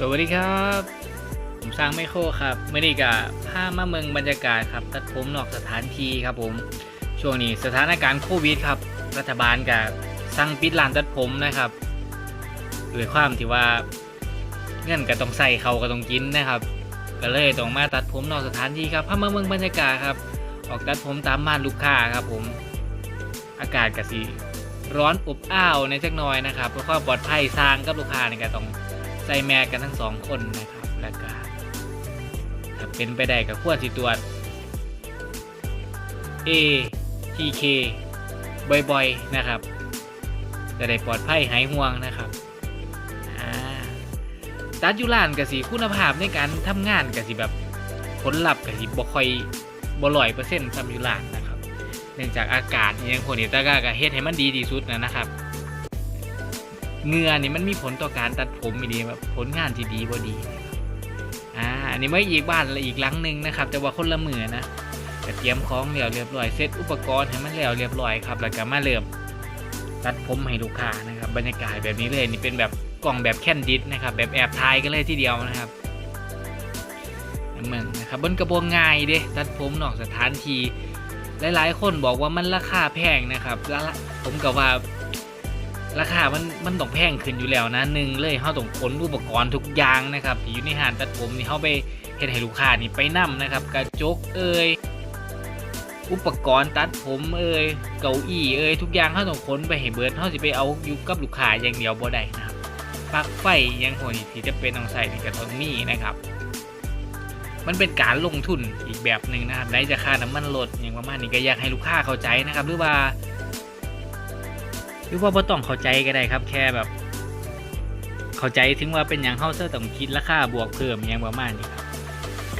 สวัสดีครับ ผมสร้างไมโครครับไม่ได้กับผ้ามาเมืองบรรยากาศครับตัดผมนอกสถานที่ครับผม ช่วงนี้สถานการณ์โควิดครับ รัฐบาลกับสั่งปิดร้านตัดผมนะครับด้วยความที่ว่าเงินก็ต้องใส่เขาก็ต้องกินนะครับ ก็เลยต้องมาตัดผมนอกสถานที่ครับผ้ามาเมืองบรรยากาศครับ ออกตัดผมตามบ้านลูกค้าครับผม อากาศกะสีร้อนอบอ้าวในสักหน่อยนะครับเพื่อความปลอดภัยสร้างกับลูกค้าเนี่ยก็ต้อง ใส่แมสกันทั้งสองคนนะครับ แล้วก็ถ้าเป็นไปได้ก็ควสิตรวจ A TK บ่อยๆนะครับ จะได้ปลอดภัยหายห่วงนะครับตัดยูรานกับสีคุณภาพในการทำงานกับสีแบบผลลัพธ์กับสีบ่ค่อยบ่ร้อยเปอร์เซ็นต์ซ้ำยูรานนะครับ เนื่องจากอากาศอหยังพวกนี้ตะกาก็เฮ็ดให้มันดีที่สุดนะนะครับ เงื่อนี่มันมีผลต่อการตัดผมอีดีแบบผลงานที่ดีบ่ดีอ่าอันนี้ไม่อีกบ้านละอีกหลังหนึ่งนะครับ แต่ว่าคนละมือนะก็เตรียมของแล้วเรียบร้อยเซตอุปกรณ์ให้มันแล้วเรียบร้อยครับแล้วก็มาเริ่มตัดผมให้ลูกค้านะครับบรรยากาศแบบนี้เลยนี่เป็นแบบกล่องแบบแคนดิดนะครับแบบแอบถ่ายกันเลยทีเดียวนะครับเมืองนะครับบนกระบวงง่ายเด้ตัดผมนอกสถานที่หลายๆ คนบอกว่ามันราคาแพงนะครับแล้วผมก็ว่า ราคามันมันต้องแพงขึ้นอยู่แล้วนะหนึ่งเลยเขาต้องขนอุปกรณ์ทุกอย่างนะครับที่อยู่ในห้างตัดผมนี่เขาไปเฮ็ดให้ลูกค้านี่ไปนํนะครับ กระจกเอ่ยอุปกรณ์ตัดผมเอ่ยเก้าอี้เอ่ยทุกอย่างเขาต้องขนไปให้เบิร์ดเขาสิไปเอาอยู่กับลูกค้าอย่างเดียวบ่ได้นะครับปลั๊กไฟยังพวกนี้ที่จะเป็นต้องใส่นี่ก็ต้องมีนะครับ มันเป็นการลงทุนอีกแบบหนึ่งนะครับไหนจะค่าน้ำมันลดอย่างประมาณนี้ก็อยากให้ลูกค้าเข้าใจนะครับ หรือว่า หรือว่าบ่ต้องเข้าใจก็ได้ครับ แค่แบบ เข้าใจถึงว่าเป็นอย่างเฮาเซอร์ต้องคิดราคาบวกเพิ่มอย่างประมาณนี้ครับ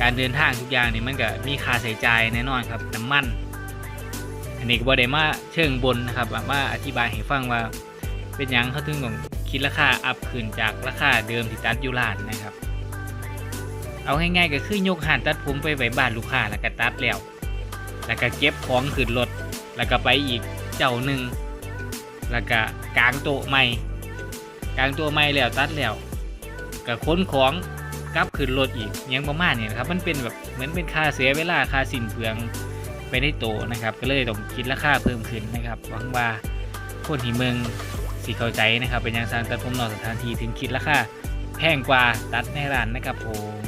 การเดินทางทุกอย่างนี่มันก็มีค่าใช้จ่ายแน่นอนครับน้ำมัน อันนี้ก็บ่ได้มาเชิงบนนะครับมาอธิบายให้ฟังว่า เป็นหยังเขาถึงต้องคิดราคาอัพขึ้นจากราคาเดิมที่ตัดอยู่ร้านนะครับ เอาง่ายๆก็คือยกหานตัดผมไปไว้บ้านลูกค้าแล้วก็ตัดแล้ว แล้วก็เก็บของขึ้นรถแล้วก็ไปอีกเจ้าหนึ่ง แล้วก็กางโต๊ะใหม่กางโต๊ะใหม่แล้วตัดแล้วก็ค้นของกลับขึ้นรถอีกยังประมาณนี้นะครับ มันเป็นแบบเหมือนเป็นค่าเสียเวลาค่าสินเปลืองไปในโตะนะครับ ก็เลยต้องคิดราคาเพิ่มขึ้นนะครับหวังว่าคนที่เมืองสิเข้าใจนะครับ เป็นอย่างสร้างตัดผมนอกสถานที่ถึงคิดราคาแพงกว่าตัดในร้านนะครับผม